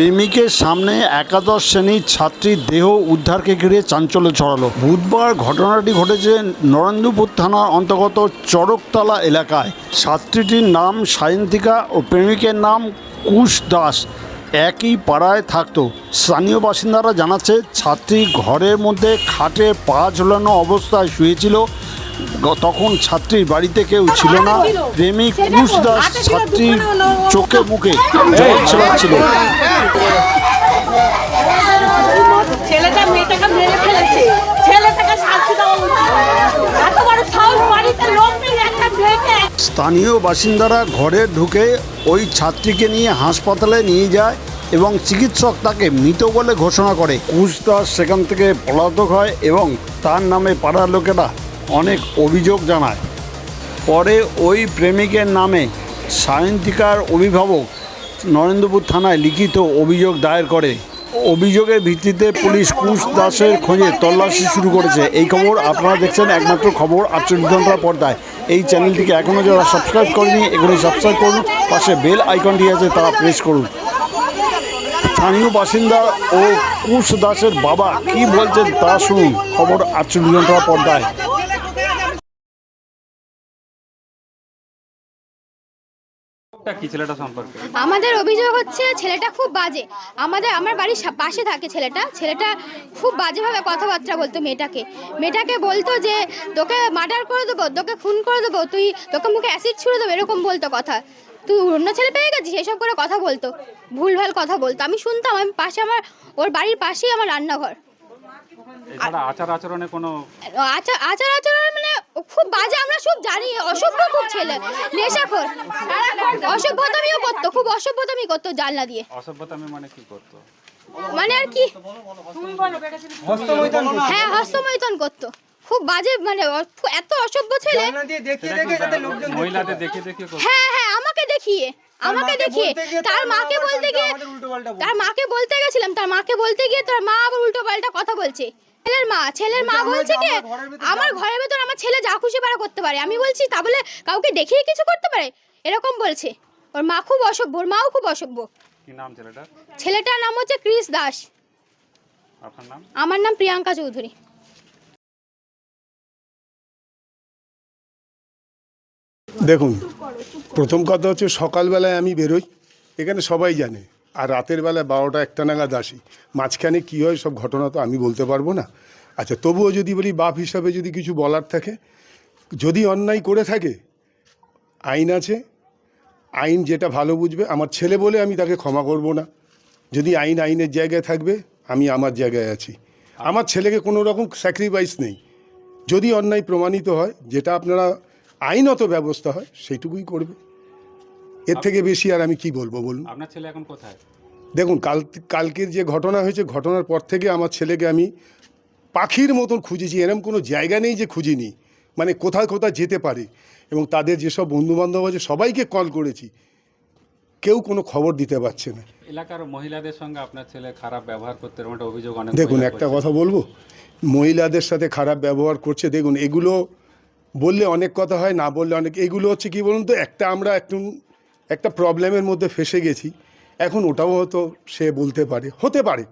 প্রেমিকের সামনে একাদশ শ্রেণির ছাত্রীর দেহ উদ্ধারকে ঘিরে চাঞ্চল্য ছড়ালো। বুধবার ঘটনাটি ঘটেছে নরেন্দ্রপুর থানার অন্তর্গত চড়কতলা এলাকায়। ছাত্রীটির নাম সায়ন্তিকা ও প্রেমিকের নাম কুশ দাস একই পাড়ায় থাকতো। স্থানীয় বাসিন্দারা জানাচ্ছে, ছাত্রী ঘরের মধ্যে খাটে পা ঝোলানো অবস্থায় শুয়েছিল তখন ছাত্রীর বাড়িতে কেউ ছিল না। প্রেমিক কুশ দাস ছাত্রীর চোখে মুখে জল ছেলাচ্ছিল ছেলেটা মেয়েটাকে মেরে ফেলেছে। ছেলেটাকে শাস্তি দেওয়া এত বড় সাহস বাড়িতে লোক নেই একটা মেয়েকে। স্থানীয় বাসিন্দারা ঘরে ঢুকে ওই ছাত্রীকে নিয়ে হাসপাতালে নিয়ে যায় এবং চিকিৎসক তাকে মৃত বলে ঘোষণা করে। কুশ দাস সেখান থেকে পলাতক হয় এবং তার নামে পাড়ার লোকেরা অনেক অভিযোগ জানায়। পরে ওই প্রেমিকের নামে সায়ন্তিকার অভিভাবক নরেন্দ্রপুর থানায় লিখিত অভিযোগ দায়ের করে। অভিযোগের ভিত্তিতে পুলিশ কুশ দাসের খোঁজে তল্লাশি শুরু করেছে। এই খবর আপনারা দেখছেন একমাত্র খবর আটচল্লিশ ঘণ্টার পর্দায়। এই চ্যানেলটিকে এখনও যারা সাবস্ক্রাইব করেনি এগুলি সাবস্ক্রাইব করুন। পাশে বেল আইকনটি আছে, তারা প্রেস করুন। স্থানীয় বাসিন্দা ও কুশ দাসের বাবা কি বলছেন তা শুনুন। খবর আটচল্লিশ ঘণ্টার পর্দায়। টা কি ছেলেটা সম্পর্কে? আমাদের অভিযোগ হচ্ছে ছেলেটা খুব বাজে। আমাদের আমার বাড়ির সা- পাশে থাকে ছেলেটা। ছেলেটা খুব বাজেভাবে কথাবার্তা বলতো মেয়েটাকে। মেয়েটাকে বলতো যে তোকে মার্ডার করে দেবো তোকে খুন করে দেবো তুই তোকে মুখে অ্যাসিড ছুড়ে দেবো এরকম বলতো কথা। তুই অন্য ছেলে পেয়ে গেছিস? এসব করে কথা বলতো। ভুলভাল কথা বলতো। আমি শুনতাম আমি পাশে আমার ওর বাড়ির পাশেই আমার রান্নাঘর। এছাড়া আচার আচরণে কোনো আচার আচার আচরণ ও খুব বাজে আমরা সব জানি অসভ্য খুব ছেলে। নেশাখোর। অসভ্যতামিও করতো খুব অসভ্যতামি করতো জানলা দিয়ে। অসভ্যতামি মানে কি করতো? মানে আর কি? হ্যাঁ হস্তমৈথন করতো। খুব বাজে মানে এত অসভ্য ছেলে। মহিলাদের দেখে দেখে হ্যাঁ হ্যাঁ আমাকে দেখিয়ে আমাকে দেখিয়ে। তার মাকে বলতে গিয়ে তার মাকে বলতে গেছিলাম তার মাকে বলতে গিয়ে তার মা আবার উল্টো পাল্টা কথা বলছে। ছেলের মা ছেলের মা বলছে কি আমার ঘরের ভেতর আমার ছেলে যা খুশি পারা করতে পারে। আমি বলছি তা বলে কাউকে দেখিয়ে কিছু করতে পারে? এরকম বলছে। ওর মা খুব অসভ্য ওর মাও খুব অসভ্য। কি নাম ছেলেটার? ছেলেটার নাম হচ্ছে ক্রিস দাস। আপনার নাম? আমার নাম প্রিয়াঙ্কা চৌধুরী। দেখুন, প্রথম কথা হচ্ছে সকালবেলায় আমি বেরোই, এখানে সবাই জানে, আর রাতের বেলায় বারোটা একটা নাগাদ আসি। মাঝখানে কী হয়, সব ঘটনা তো আমি বলতে পারব না। আচ্ছা তবুও যদি বলি, বাপ হিসাবে যদি কিছু বলার থাকে, যদি অন্যায় করে থাকে, আইন আছে, আইন যেটা ভালো বুঝবে, আমার ছেলে বলে আমি তাকে ক্ষমা করব না। যদি আইন আইনের জায়গায় থাকবে, আমি আমার জায়গায় আছি। আমার ছেলেকে কোনো রকম স্যাক্রিফাইস নেই। যদি অন্যায় প্রমাণিত হয়, যেটা আপনারা আইনত ব্যবস্থা হয় সেইটুকুই করবে। এর থেকে বেশি আর আমি কি বলব বলুন? আপনার ছেলে এখন কোথায়? দেখুন কাল কালকের যে ঘটনা হয়েছে ঘটনার পর থেকে আমার ছেলেকে আমি পাখির মতন খুঁজেছি। এরম কোনো জায়গা নেই যে খুঁজিনি। মানে কোথায় কোথায় যেতে পারে। এবং তাদের যেসব বন্ধুবান্ধব আছে সবাইকে কল করেছি। কেউ কোনো খবর দিতে পারছে না। এলাকার মহিলাদের সঙ্গে আপনার ছেলে খারাপ ব্যবহার করতে এরকম একটা অভিযোগ অনেক দেখুন একটা কথা বলব? মহিলাদের সাথে খারাপ ব্যবহার করছে দেখুন এগুলো বললে অনেক কথা হয় না বললে অনেক। এগুলো হচ্ছে কি বলুন তো একটা আমরা একটু একটা প্রবলেমের মধ্যে ফেসে গেছি। এখন ওটাও হয়তো সে বলতে পারে। হতে পারে।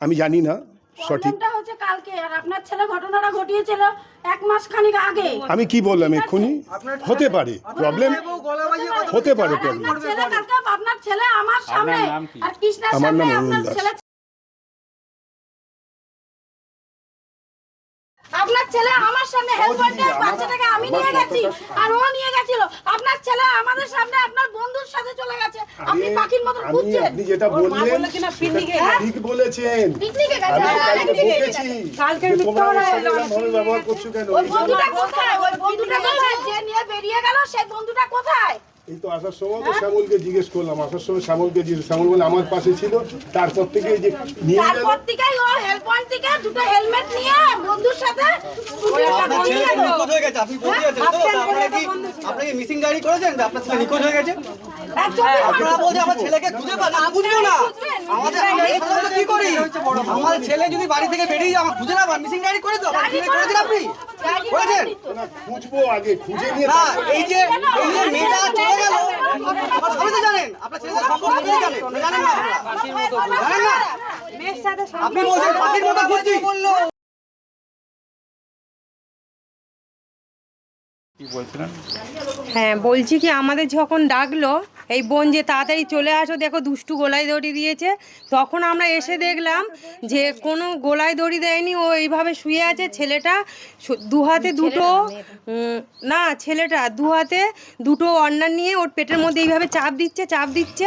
আমি জানি না সঠিক। হচ্ছে কালকে আর আপনার ছেলে ঘটনাটা ঘটিয়েছিল এক মাস খানিক আগে। আমি কি বললাম এক্ষুনি? হতে পারে। প্রবলেম হতে পারে প্রবলেম আপনার ছেলে কালকে আপনার ছেলে আমার সামনে। নাম কি? আর কৃষ্ণের সামনে আপনার দাস। ছেলে আপনার ছেলে আমার সামনে হেলমেটে বাচ্চাটাকে আমি নিয়ে গেছি। আর ও নিয়ে গেছিল। আপনার ছেলে আমাদের সামনে আপনার বন্ধুর সাথে চলে গেছে। আপনি পাখির মতো খুঁজছেন আপনি যেটা বললেন সেটা ঠিক বলেছেন। পিকনিকে গেছে। আমি হ্যাঁ, কালকে বকেছি। যে তোমরা আমার সাথে এরম ভাবে ব্যবহার করছ কেন? ওই বন্ধুটা কোথায়? ওই বন্ধুটা কোথায়? যে নিয়ে বেরিয়ে গেল সেই বন্ধুটা কোথায়? তো আসার সময় তো শ্যামলকে জিজ্ঞেস করলাম আসার সময় শ্যামলকে জিজ্ঞেস শ্যামল বলে আমার পাশে ছিল। তারপর থেকে যে নিয়ে গেল। তারপর থেকে ও হেল্প পয়েন্ট থেকে দুটো হেলমেট নিয়ে বন্ধুর সাথে আপনার তো নিখোঁজ হয়ে গেছে আপনি বলতে যাচ্ছেন তো তা আপনারা কি আপনাকে মিসিং ডায়েরি করেছেন? যে আপনার ছেলে নিখোঁজ হয়ে গেছে? আপনারা আমার ছেলেকে খুঁজে না বুঝব না। আমাদের আমাদের কি কি করি? আমার ছেলে যদি বাড়ি থেকে বেরিয়ে যায় আমার খুঁজে না পান মিসিং ডায়েরি করে তো আমার করেছেন আপনি? করেছেন? খুঁজবো আগে খুঁজে নিয়ে না এই যে এই যে মেয়েটা চলে গেল। সবাই তো জানেন। আপনার ছেলে সম্পর্কে জানেন জানেন না জানেন না? আপনি বলছেন পাখির মতো খুঁজছি হ্যাঁ বলছি কি আমাদের যখন ডাকলো এই বোন যে তাড়াতাড়ি চলে আসো দেখো দুষ্টু গোলায় দড়ি দিয়েছে। তখন আমরা এসে দেখলাম যে কোনো গোলায় দড়ি দেয়নি ও এইভাবে শুয়ে আছে ছেলেটা দু হাতে দুটো না ছেলেটা দু হাতে দুটো অন্যান নিয়ে ওর পেটের মধ্যে এইভাবে চাপ দিচ্ছে চাপ দিচ্ছে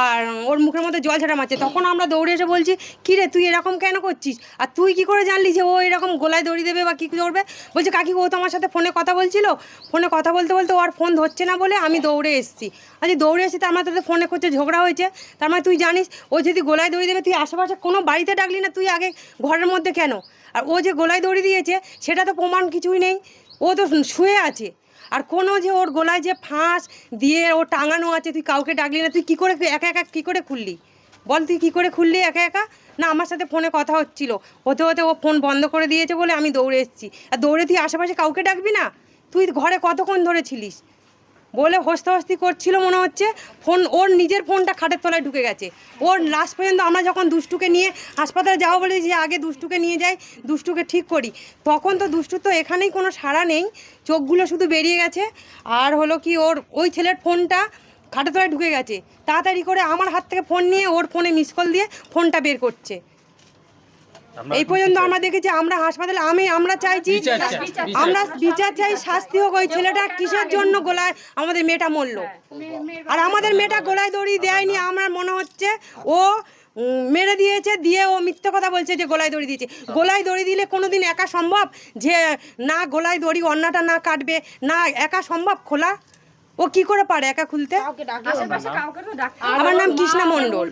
আর ওর মুখের মধ্যে জল ছাটা মারছে। তখন আমরা দৌড়ে এসে বলছি কী রে তুই এরকম কেন করছিস? আর তুই কি করে জানলি যে ও এরকম গোলায় দড়ি দেবে বা কী করবে? বলছে কাকি ও তো আমার সাথে ফোনে কথা বলছিল। ফোনে কথা বলতে বলতে ও আর ফোন ধরছে না বলে আমি দৌড়ে এসেছি। আচ্ছা দৌড়ে এসেছি তার মানে তাদের ফোনে করছে, ঝগড়া হয়েছে। তার মানে তুই জানিস, ও যদি গোলায় দড়ি দেবে, তুই আশেপাশে কোনো বাড়িতে ডাকলি না, তুই আগে ঘরের মধ্যে কেন? আর ও যে গোলায় দড়ি দিয়েছে, সেটা তো প্রমাণ কিছুই নেই। ও তো শুয়ে আছে। আর কোনো যে ওর গলায় যে ফাঁস দিয়ে ও টাঙানো আছে, তুই কাউকে ডাকলি না, তুই কী করে একা একা কী করে খুললি? বল তুই কী করে খুললি একা একা? না, আমার সাথে ফোনে কথা হচ্ছিল। হতে হতে ও ফোন বন্ধ করে দিয়েছে বলে আমি দৌড়ে এসেছি। আর দৌড়ে তুই আশেপাশে কাউকে ডাকবি না? তুই ঘরে কতক্ষণ ধরে ছিলিস? বলে হস্তা হস্তি করছিল মনে হচ্ছে, ফোন, ওর নিজের ফোনটা খাটের তলায় ঢুকে গেছে। ওর লাস্ট পর্যন্ত আমরা যখন দুষ্টুকে নিয়ে হাসপাতালে যাব বলে যে, আগে দুষ্টুকে নিয়ে যাই, দুষ্টুকে ঠিক করি। তখন তো দুষ্টু তো এখানেই কোনো সাড়া নেই, চোখগুলো শুধু বেরিয়ে গেছে। আর হলো কি, ওর, ওই ছেলের ফোনটা খাটের তলায় ঢুকে গেছে। তাড়াতাড়ি করে আমার হাত থেকে ফোন নিয়ে ওর ফোনে মিস কল দিয়ে ফোনটা বের করছে। এই পর্যন্ত আমরা দেখেছি আমরা হাসপাতালে আমি আমরা চাইছি আমরা বিচার চাই শাস্তি হোক ওই ছেলেটা কিসের জন্য গোলায় আমাদের মেয়েটা মরল আর আমাদের মেয়েটা গোলায় দড়ি দেয়নি আমার মনে হচ্ছে ও মেরে দিয়েছে দিয়ে ও মিথ্যে কথা বলছে যে গোলায় দড়ি দিয়েছে গোলায় দড়ি দিলে কোনোদিন একা সম্ভব যে না গোলায় দড়ি অন্যটা না কাটবে না একা সম্ভব খোলা ও কি করে পারে একা খুলতে আমার নাম কৃষ্ণা মণ্ডল